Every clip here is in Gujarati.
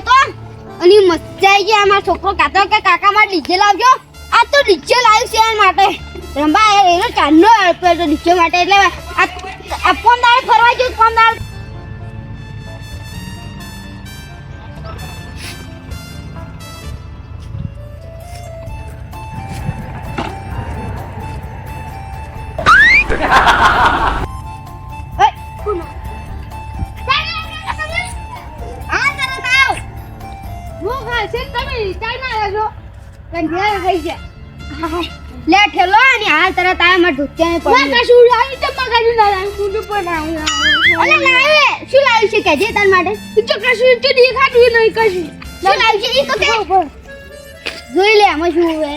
ફરવા જતો અને મસ્ત આવી ગઈ અમારો છોકરો કાતો કે કાકા માં ડીજે લાવજો? આ તો ડીજે લાવ્યું છે એના માટે. રંબા એનો ચાંદનો આપ્યો હતો ડીજે માટે. એટલે આ ફોન દાળ ફરવા ગયો, ફોન દાડે તમે ટાઈમ છો? કંઠિયા થઈ છે? લે ઠેલો અને હાલ તરત આયા માં ઢુચ્ચે પડી કશું લાવી તો મગાજી ના લાવી હું તો પણ આવું અલે લાવે. શું લાવ્યું છે કે જે તાર માટે? કશું તો દેખાતું નહીં કશું. શું લાવ્યું છે? ઈ તો કે જોઈ લે આમાં શું હોય.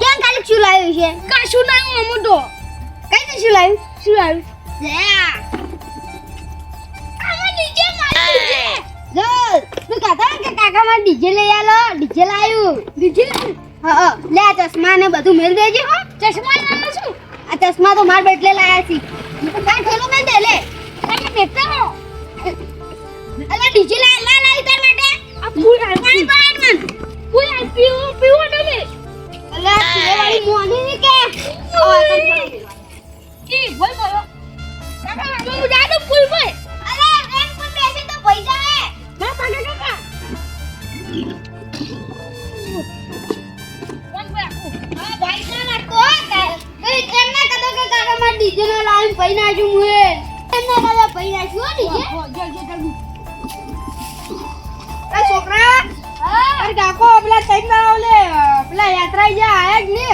કેમ ખાલી શું લાવ્યું છે? કશું નહીં હું તો. કઈ શું લાવ્યું? શું લાવ્યું? લે. નીચે મારી જો તું કહેતા ને કે કાકા માં ડીજે લઈ આલો. ડીજે લાવ્યું. ડીજે? હા હા. લે આ ચશ્મા ને બધું મેળ દેજે હો. ચશ્મા લાવ્યો છું. આ ચશ્મા તો માર બેટલે લાયા છી. કાં ઠેલો મેં દે લે. તમે બેઠા હો અલા ડીજે લા લા લાવી તાર માટે. આ ફૂલ પાણી પાડ મન ફૂલ આ પીવો પીવો તમે અલા વાળી મોની ની કે? ઈ બોલ બોલો. કાકા મારો મુજાડો ફૂલ ભાઈ અલા એમ પણ બેસી તો ભઈ હે કાકા હા ના ડીજે ના અરે ના યાત્રા જા જ ને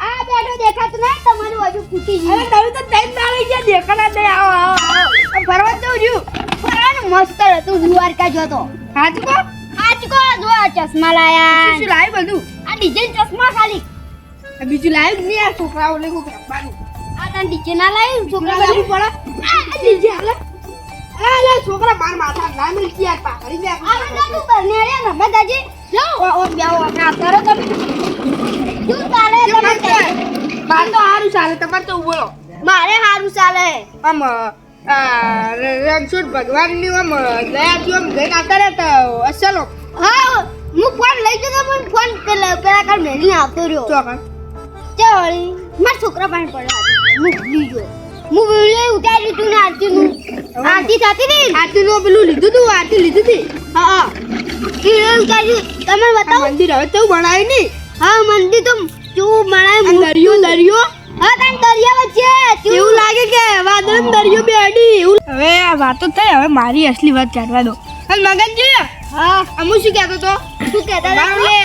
આ બેઠો દેખાતું નહીં તમારું હજુ ફૂટી અરે ગયું તમે તો ના લઈ ગયા દેખાડા દે જવું છું ફરવાનું મસ્ત હતું દ્વારકા જોતો હાચકો? આજ કો જો આ ચશ્મા લાયા. શું લાવ્યું બધું? આ ડિઝાઇન ચશ્મા ખાલી. આ બીજું લાવ્યું જ નહીં આ છોકરાઓ ને રમવાનું આ તને ડીજે ના લાવ્યું છોકરા લાવવું પડે. આ ડીજે હાલે. અરે છોકરા માર માથા ના મિલતી યાર પાઘડી લે આ તું બરને રે રમત દાજી જો. ઓ બેઓ આ કરો તમે. તું તારે તમે માર તો હારું ચાલે તમાર તો બોલો મારે હારું ચાલે. આમ રણછોડ ભગવાનની આમ દયાથી આમ ઘરે આવતા રહેતા અસલો. હા હું ફોન લઈ જતો પણ ફોન પેલા પેલા કાલ મેલી આવતો રહ્યો. ચોકન વળી મારા છોકરા પાસે પડ્યા હતા હું ભૂલી ગયો. હું વીડિયો ઉતાર્યું તું આરતી નું આરતી થતી ને? આરતી નું પેલું લીધું તું આરતી લીધી હતી? હા હા. વીડિયો ઉતારી તમે બતાવો. મંદિર હવે તો ભણાય નહીં. હા મંદિર તો જો આ દરિયો દરિયો. હા તને દરિયા વચ્ચે એવું લાગે કે વાદળ દરિયો હવે આ વાતો થઈ હવે મારી અસલી વાત કાઢવા દો. અને મગનજી હા. અમુ શું કહેતો તો શું કહેતા ઓલે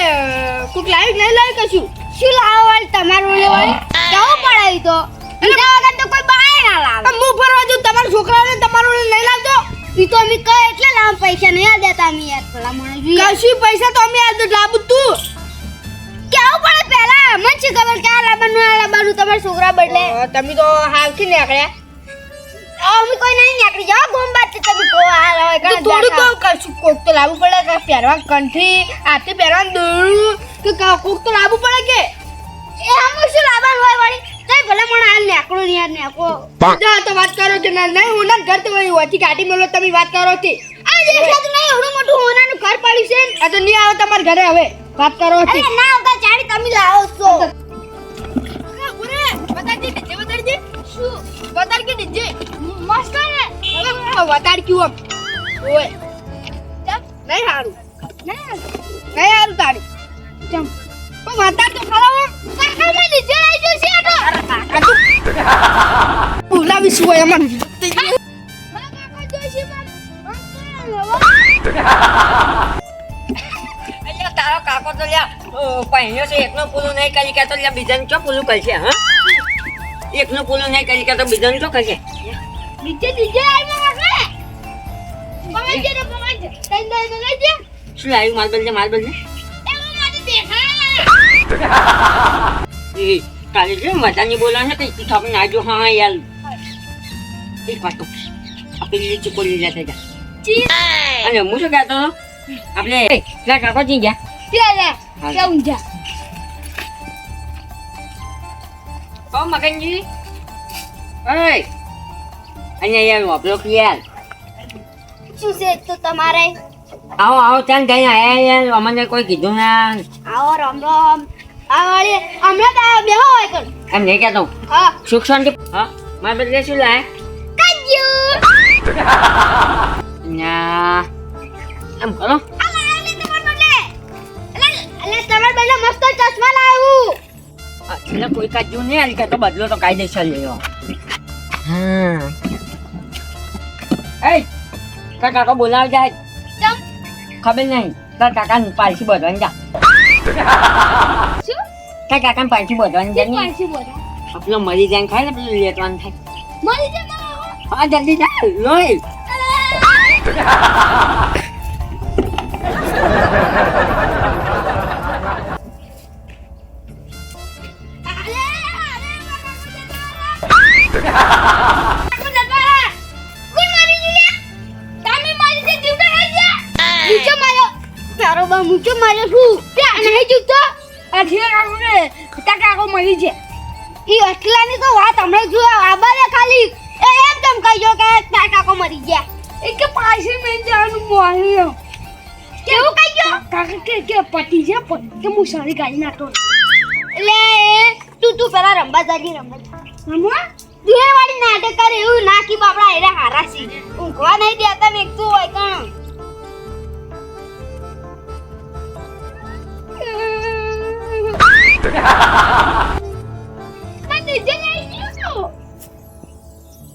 કોક લાવ્યું કે નહીં લાવ્યું કશું શું લાવો વાળ તમારું ઓલે વાળી? કેવું પડાવી તો. એના વગર તો કોઈ બાય ના લાવે. હું ફરવા જઉં તમારા છોકરાને તમારો નહીં લાવતો ઈ તો અમે કહે એટલે લાવ પૈસા નહીં આ દેતા અમે યાર પેલા મને કશું પૈસા તો અમે આ લાવું તું. કેવું પડે પહેલા મને શું ખબર કે આ લાવવાનું આ લાવવાનું તમારા છોકરા બદલે. તમે તો હાવથી નીકળ્યા. અમે કોઈ નહીં નીકળી. જાવ ગોમ બાદ તમે કો આ હોય તો થોડું તો કશું કોક તો લાવવું પડે કે પહેરવા કંઠી આતે પહેરવા દોરડું. કે કોક તો લાવવું પડે કે? એ હમ શું લાવવાનું હોય વાળી? તઈ ભલે મને હાલ નીકળો ને યાર નીકળો. જા તો વાત કરો કે ના નહીં હું ના ઘર તો હોય હોથી કાઢી મેલો તમે વાત કરો તે આ દેખાતું નહીં એવડું મોટું હોનાનું ઘર પડ્યું છે. આ તો નહીં આવે તમારા ઘરે હવે. વાત કરો અરે ના તમે લાવો છો. શું બતાડ કે ડીજે મસ્ત ને વતાડ ક્યું આમ. ઓય. નહીં હારું. નહીં હારું તારું. ચમ. પણ વતાડ તો ખરા હો કાકા મેં નીચે આવી ગયો છે આટો બોલાવી શું પહેણ્યો છે એકનો પૂરું નહીં કરી કે તો લ્યા બીજાને ચો પૂરું કરશે હા? એકનું પૂરું નહીં કરી કે તો બીજાને ચો કરશે? નીચે નીચે શું આવ્યું માલ બદલે માલ મને કાલે જો મજાની બોલવાનું છે કઈ તું થાપ નાજો હા યાર. એક વાત કહું. આપણે લીચી કોલી લેતા જા. અને હું શું કહેતો હતો? આપણે પેલા કાકો ગયા? ત્યાં લે ત્યાં ઊંઝા ઓ મગનજી ઓય અહીંયા યાર વાપરો કે યાર શું છે તો તમારે આવો આવો ચાલ જઈને આયા યાર અમને કોઈ કીધું ના આવો રામ રામ આ વાળી હમણાં તો આ બેહો હોય કર એમ નહીં કહેતો હા સુખ શાંતિ હા મારા બદલે શું લાય કાજ્યુ ના એમ કરો એટલે કોઈ કાજુ નહીં આલી કે તો બદલો તો કાયદેસર લેવો હા એ તાર કાકા બોલાવ જાય ચમ ખબર નહીં તાર કાકા પાલસી બધવાની જા શું તાર કાકા પાલસી બધવાની જા નહીં પાછી બોલા પેલો મરી જાય ને ખાય ને પેલું લેટવાનું થાય મરી જતા હા જલ્દી જા લોહી પતિ કે હું સારી ગાડી નાખતો એટલે તું તું પેલા રંબા જાજી રંબા રમવા દુહેવાળી નાટક કરે એવું કી બાપડા એરા હારાસી ઊંઘવા નહીં દેતા મેં તું હોય કણ. આ નીચે જઈ ગયો છો.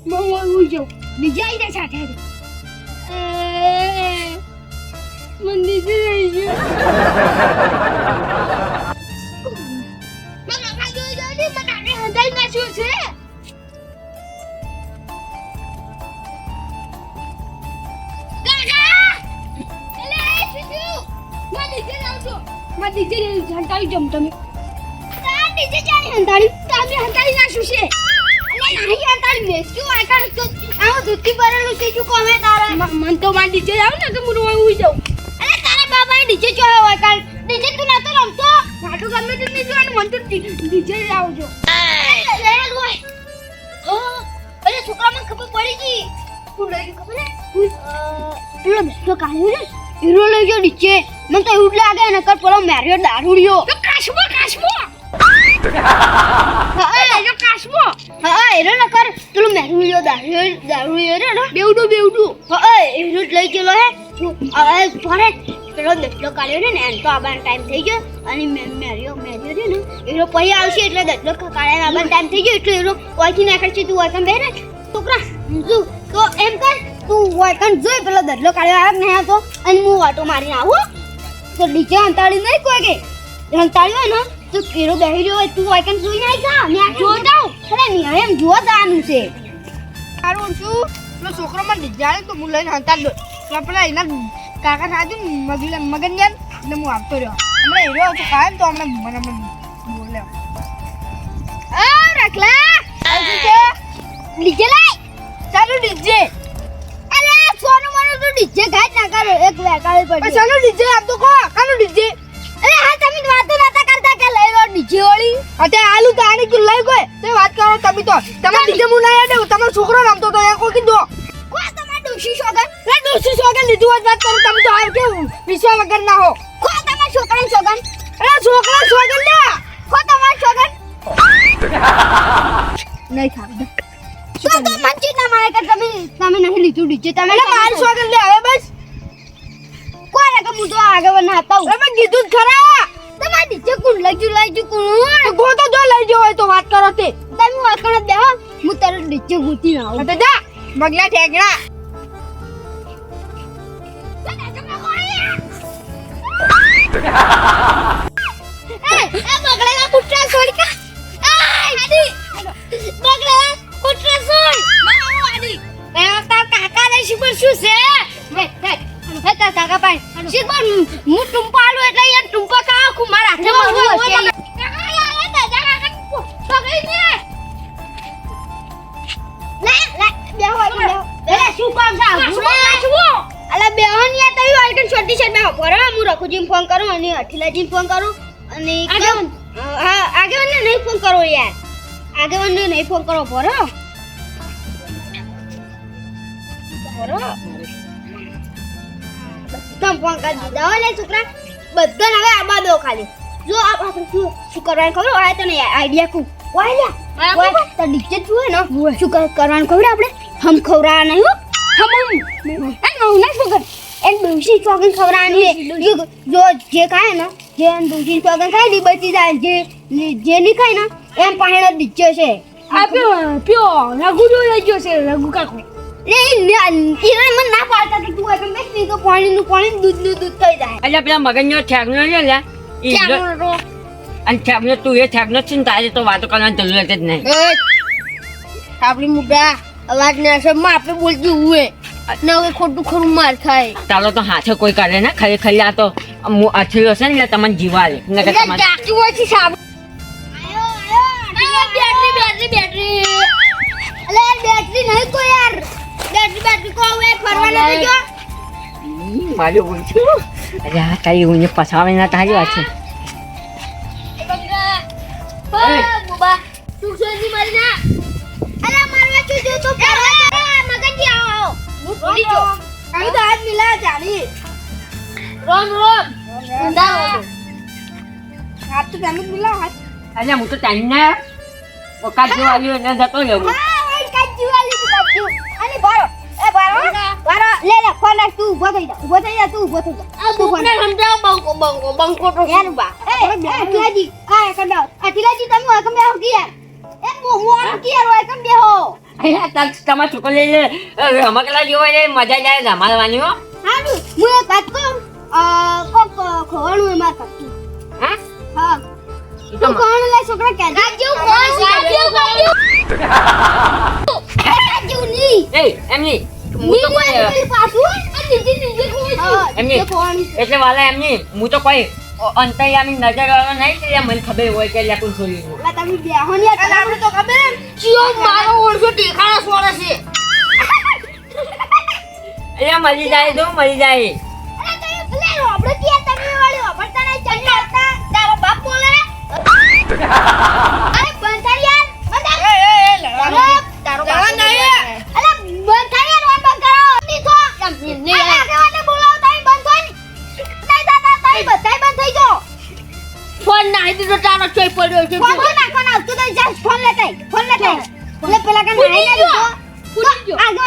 મમ્મા હું જો નીચે આવી જાય સાથે મને હંધાઈ નાખ્યું છે. હંધાઈ જમ તમે. હંધાડી તમે હંધાઈ નાખ્યું છે. નહીં હંધાડી વેચ્યું આ તો આવું દૂધી ભરેલું છે શું કોમે તારા? મન તો માં નીચે જાવ ને તો હું રોઈ જાવ નીચે જો હોય કાલ. ડીજે તું નતો રમતો. નાટુ ગમે તે નહીં જોવાનું મન તો ડીજે આવજો. લે હોય ઓ અરે છોકરા મને ખબર પડી ગઈ. હું લઈ ગયો ખબર હે પેલો બેસો કાઢ્યો ને હીરો લઈ ગયો નીચે. મને તો એવું લાગે ને કર પેલો મેર્યો દારૂડિયો. તો કાશમો કાશમો! હા કાશમો! હા હીરો ન પેલો મેર્યો દારૂડિયો દારૂડિયો રે બેવડું બેવડું. હા હીરો લઈ ગયેલો હે ફરે. પેલો દસલો કાઢ્યો છે ને, એમ તો આવવાનો ટાઈમ થઈ ગયો. અને મેર્યો મેર્યો છે ને હીરો પછી આવશે એટલે દસલો કાઢ્યા આવવાનો ટાઈમ થઈ ગયો, એટલે ઓછી નાખી છે, તું ઓયકન બે ને છોકરા તું તો એમ કર, તું ઓયકન જોઈ, પેલો દસલો કાઢ્યો આવે નહીં આવતો અને હું ઓટો મારીને આવું તો નીચે હંતાળી નહીં કોઈ કે. અંતાળ્યો ને, તો કેરો બેહી રહ્યો હોય, તું ઓયકન જોઈ આવી જા, મેં જાઉં. અરે નહીં એમ જોવા જવાનું છે. સારું શું? પેલો છોકરો મને ડિઝાઇન તો હું લઈને હંતા દો પેલા એના કાકા સાથે મગન મગન ગયા એટલે હું આવતો રહ્યો. હમણાં હીરો હતો કાયમ તો હમણાં મને હમણાં બોલે. આ રખલા! ડીજે લાય! ચાલો ડીજે. અલે સોનું માનું તું ડીજે ગાય ના કરો. એક વેકાળી પડી. ચાલો ડીજે આપ તો કહો કાનો ડીજે. અરે હા તમે વાતો નતા કરતા કે લઈ લો ડીજે વાળી. અત્યારે આલુ તો આની કિલ્લો લઈ ગયો. તો વાત કરો તમે તો. તમારે ડીજે હું ના યાદ તમારો છોકરો રમતો તો એ કો કીધું. કો ડોશી સોગન લીધું વાત કરો તમે તો હાલ કેવું? વિશ્વા વગર ના હો. કો તમાર છોકરાને શોગન અરે છોકરા સોગન લેવા કો તમાર શોગન નહીં ખાવ તો તો મંચી ના મારે કે તમે તમે નહીં લીધું ડીજે. તમે મારી સોગન લે હવે બસ. કોઈ કે હું તો આગળ ના હતા કીધું જ ખરા. તમાર ડીજે કુણ લઈ જુ લઈ જુ તો ગો તો જો લઈ હોય તો વાત કરો તે. તમે વાકણ બેહો. હું તારે ડીજે ગૂતી આવું. જા બગલા ઠેકડા. કાકા ને શીખર શું છે કાકા ભાઈ શીખર હું ટુંપાડું ભરો ફોન કરો અને અઠીલાજીને ફોન કરું. અને? હા આગેવાનને નહીં ફોન કરો યાર. આગેવાનને નહીં ફોન કરો ભરો. ભરો. તમે ફોન કરી દીધા લે છોકરા. બધાને હવે આબા દો ખાલી જો આ આપણે શું શું કરવાનું ખબર? હોય તને આઈડિયા કુ વાય લે વાય તો ડીજે જુએ ને. શું કરવાનું ખબર આપણે? હમ ખવડાવવા નહીં હમ હમ. એ નવું ના શું કર એ ડોસી ચોકન ખવડાવવાની છે. જો જો જે ખાય ને જે ડોસી ચોકન ખાય ને બચી જાય જે જે નહીં ખાય ને એમ પાણી દીચ્યો છે. આ પ્યો પ્યો રઘુ જો લઈ ગયો છે રઘુ કાકો. લે ઈ ને- મને ના પાડતા કે તું એમ બેસ તો પાણીનું પાણી દૂધનું દૂધ થઈ જાય. એટલે પેલા મગજનો ઈ જો- ચાલો રો અને ઠેકનો તું એ ઠેકનો જ છે ને તારે તો વાતો કરવાની જરૂરત જ નહીં. આપણી મુદ્દા અવાજ ના અસરમાં આપણે બોલતી હુએ ને હવે ખોટું ખરું માર ખાય. ચાલો તો હાથે કોઈ કરે ને? ખરેખર આ તો અથડ્યો છે ને એટલે તમને જીવા લે. નકર તમારે ચાકી હોય છે સાબ. આયો આયો બેટરી બેટરી અલે બેટરી નહીં કો યાર. બેટરી બેટરી કો હવે ફરવાના તો જો. ઈ, મારું ઊંચું અરે આ તારી ઊંઘે પસાવે ના તારી વાત છે. બુબા. તું સોજી ના. અલે મારવા જો તો જો અમે તો હાથ મિલા ચાલી રોમ રોમ. અંધારો હાથ તો જ મિલા હાથ. અરે હું તો ના ઓકાત જેવો આવ્યો એટલે જતો રહ્યો હું. કાજુ તું કાજુ અલે બારો એ બારો બારો લે લે ફોન રાખ તું ઊભો થઈ જા ઊભો થઈ જા તું ઊભો થઈ જા. આ બુકને સમજાવ બંકો બંકો બંકો તો યાર બા? એ અતિલાજી આ એકમ બેહો. અતિલાજી તમે એકમ બેહો કે યાર એ મો મો કે યાર એકમ બેહો. અહીંયા તાર તમારો છોકરો લઈ લે. રમકડા જેવો એટલે મજા જાય રમાડવાની હો. હારું હું એક વાત કહું? કોક ખવાનું માર કરતી. હા? હા. તું કોણ લે છોકરા કે રાજુ કોણ રાજુ રાજુ રાજુ. ની. એ એમની હું તો કોઈ એમની. એટલે વાલા એમની હું તો કોઈ અંતરિયામી નજર વાળો નહીં કે મને ખબર હોય કે લ્યા કોણ છોડી ગયું. લા તમે બેહો ને આપણે તો ખબર એમ ચિયો મારો ઓળખો ટેકાળા સોળે છે. એટલે મરી જાય તો મરી જાય. આપણે કે તમે વાળી વાપરતા નહીં. આવતા તારો બાપ બોલે. નાહી દીધો તારો ચોઈ પડ્યો છે. ફોન ફોન નાખવાનો. તું તો જા ફોન લેતા ફોન લેતા. એટલે પેલા કે નાઈ ગયો. લીધો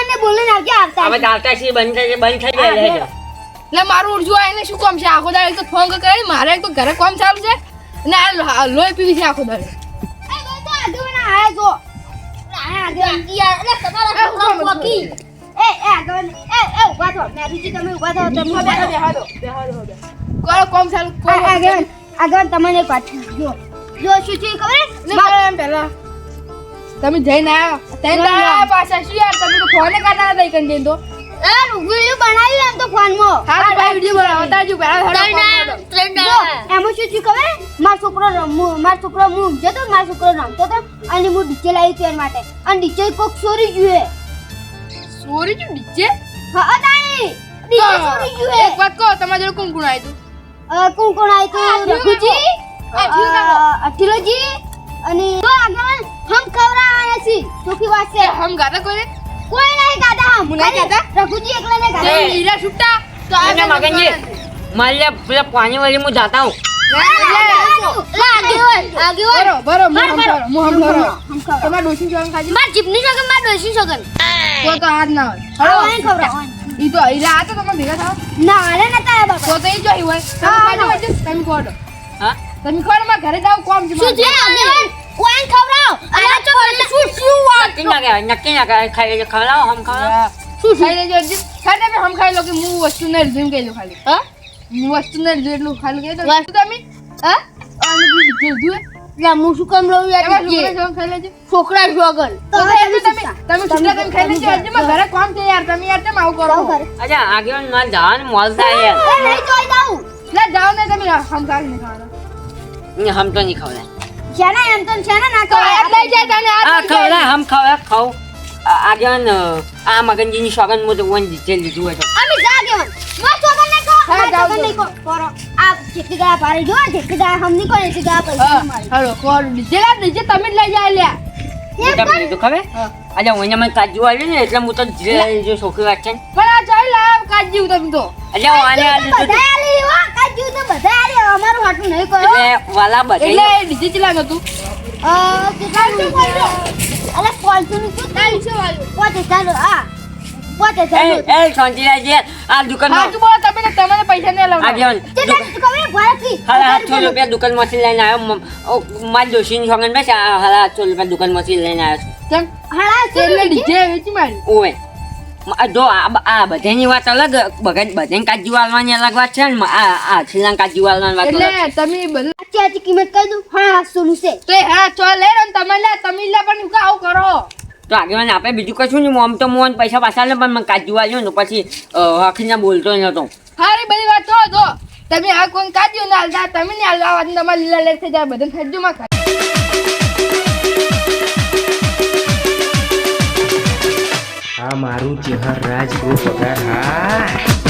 તો. બોલે ના કે આવતા હવે ચાલતા છે બંધ થઈ બંધ થઈ જાય લેજો. એટલે મારું ઉર્જુ આવીને શું કામ છે? આખો દાડે તો ફોન કરે મારે એક તો ઘરે કામ ચાલુ છે. ને આ લોહી પીવી છે આખો દાડે તો આયા જો કામ ચાલુ આ- આગેવાન આગેવાન તમને એક વાત જો. જો શું છે ખબર? ને એમ પહેલા? તમે જઈને આવ્યા જઈને આયા પાછા. શું યાર તમે તો ફોન કાઢતા હતા કંઈ તો. યાર વિડિયો બનાવી એમ તો ફોનમાં. હા ભાઈ વિડિયો બનાવો. તાજો પહેલા હેડો ફોન એમ શું છે ખબર? માર છોકરો રમવું માર છોકરો હું ઊંઘ્યો તો મારો છોકરો રમતો તો? અને હું ડીજે લાવી છું એના માટે. અને ડીજે કોક ચોરી ગયું સોરી જો ડીજે? હા અદાઈ ડીજે ચોરી ગયું એક વાત કહો તમારા જોડે કોણ કોણ આવ્યું કોણ કોણ આવ્યું તું રઘુજી અઠિલોજી અને જો આગળ હમ ખવડાવવાના છીએ ચોખ્ખી વાત છે. હમ ગાતા કોઈને? કોઈ નહીં ગાતા હમ. નહીં ગાતા? રઘુજી એકલા નહીં ગાતા હીરા છૂટા તો આ મગનજી મારે પેલા પાણી વાળી હું જાતા હું તમારે ડોસી ખાજે માર જીભની સગન માર ડોસી સગન તો તો આજ ના હોય. ઓય ખવડાવ ઈ તો હીરા આ તો તમે ભેગા થાવ. ના અરે નતા આયા બાપા. તો તો ઈ જોઈ હોય. તમે ખોડો. હા? તમે ખોડો મારા ઘરે જાવ કોમ છે શું. છે? આગેવાન ઓય ખવડાવ? અરે ચો શું શું વાત? નક્કી ના કહેવાય નક્કી ના કહેવાય. ખાઈ લેજો ખવડાવો હમ ખવડાવો. શું ખાઈ લેજો હજી? ખાઈ લે હમ ખાઈ લો કે હું વસ્તુ ને એમ કહી દો ખાલી. હા? હું વસ્તુ ને લીધું એટલું ખાલી કહી દો. વસ્તુ- તમે? હા? લીધું લીધું હે? લા હું શું કામ લઉં યાર? છોકરા જોગલ તમે તમે છોકરા તમે ખાઈ લેજો. હજી માં ઘરે કોમ છે યાર? તમે યાર કેમ આવું કરો? અચ્છા આગેવાન મારે જવાનું મોલ થાય યાર. નહીં જોઈ દઉં લે જાવ ને તમે. હમ કાલ નહીં ખાવાના. ને હમ તો નહીં ખવડાય શેના એમ તો શેના ના તો આ લઈ જાય તને આ. ખવડાય હમ ખાવ આ- આગેવાન આ મગનજીની સોગન તો વન જીતે લીધું હોય તો અમે જા કેવન માર છોકરા ને કહો હા, જાઓ નહીં કો- કરો. આ જેટલી ગયા પાડી જો જેટલી ગયા હમની કોઈ એટલી ગયા પૈસા હા, હાલો કોણ ડીજે લા ડીજે તમે જ લઈ જાય લ્યા ખબર હા. આજે હું મને કાજુ આવ્યું ને એટલે હું તો જે જે છોકરી વાત છે પણ આ ચાલ લાવ કાજી તમે તો એટલે હું આને આ લીધું બધા આલી હો, કાજુ તો બધા આલી. અમારું હાટું નહીં કરો. એટલે વાલા એટલે બધા ડીજે ચલા નતું અ, કેટલાનું? અલે, પાંચસોનું શું થયું? છે હજારનું, હા. ચાલો એ હજારનું. એ શાંતિલાલજી આ દુકાનમાં સાચું બોલો તમે તમારે પૈસા ને આ લાવવા જેવાન કેટલાનું હાલા આઠસો રૂપિયા દુકાનમાંથી લઈને આવ્યો. મ- ઓ, ની ડોશીની બેસ. હાલા આઠસો રૂપિયા દુકાનમાંથી લઈને આવ્યો કેમ? હાલા શું એટલે વેચી મારી. ઓવે. જો આ બધાની વાત અલગ. બગન બધાની કાજુ વાળવાની અલગ વાત છે ને. આ આ છેલ્લા કાજુ વાળવાની વાત એટલે તમે બધા કિંમત કહી દઉં? હા આઠસોનું છે. તો હા ચો લે ને તમે લે તમે લે પણ આવું કરો? તો આગળ આપણે બીજું કશું નહીં મોમ તો મોન પૈસા પાછા લે પણ મને કાજુ આવ્યો ને પછી આખીને બોલતો નતો હારી બધી વાત તો તો તમે આ કોણ કાજુ ના હાલતા તમે ને હાલવા વાત તમારે લીલા લેટ થઈ જાય બધા થજો માં ખાય. આ મારું ચેહર રાજગુરુ પગાર હા